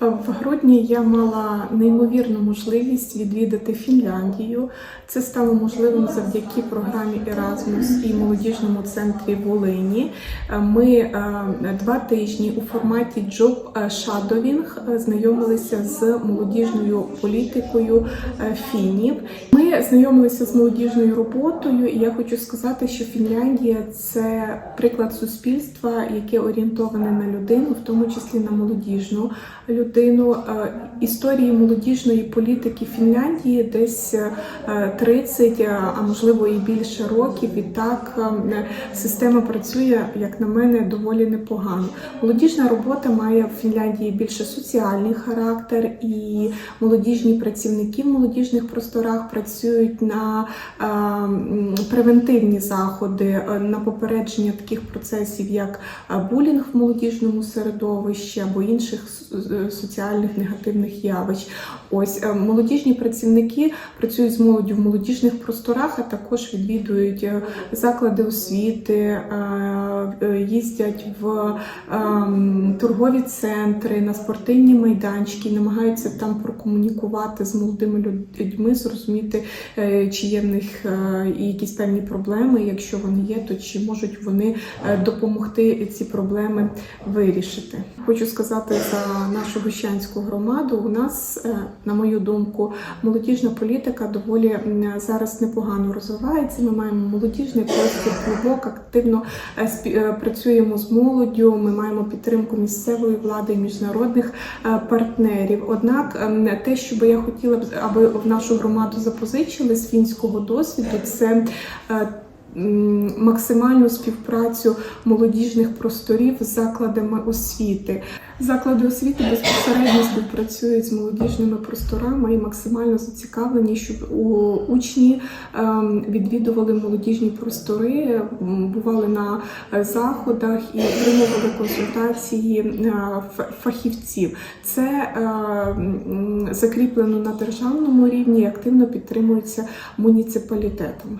В грудні я мала неймовірну можливість відвідати Фінляндію. Це стало можливим завдяки програмі Erasmus і молодіжному центрі Волині. Е, Ми е, два тижні у форматі Job Shadowing знайомилися з молодіжною політикою е, фінів. Ми знайомилися з молодіжною роботою, і я хочу сказати, що Фінляндія це приклад суспільства, яке орієнтоване на людину, в тому числі на молодіжну людину. Е, Історії молодіжної політики Фінляндії десь е, 30, е, а можливо і більше років. І так е, система працює, як на мене, доволі непогано. Молодіжна робота має в Фінляндії більше соціальний характер, і молодіжні працівники в молодіжних просторах працюють на е, превентивні заходи, е, на попередження таких процесів, як е, булінг в молодіжному середовищі або інших е, соціальних негативних явищ. Ось е, молодіжні працівники працюють з молоддю в молодіжних просторах, а також відвідують е, заклади освіти, е, їздять в торгові центри, на спортивні майданчики, намагаються там прокомунікувати з молодими людьми, зрозуміти, чи є в них якісь певні проблеми. Якщо вони є, то чи можуть вони допомогти ці проблеми вирішити. Хочу сказати за нашу гущанську громаду. У нас, е, на мою думку, молодіжна політика доволі зараз непогано розвивається. Ми маємо молодіжний простір, клубок, активно е, е, працюємо з молоддю. Ми маємо підтримку місцевої влади і міжнародних партнерів. Однак, ем, те, що би я хотіла б, аби в нашу громаду запозичили з фінського досвіду, це максимальну співпрацю молодіжних просторів з закладами освіти. Заклади освіти безпосередньо співпрацюють з молодіжними просторами і максимально зацікавлені, щоб учні ем, відвідували молодіжні простори, бували на е, заходах і отримували консультації е, фахівців. Це е, закріплено на державному рівні і активно підтримується муніципалітетами.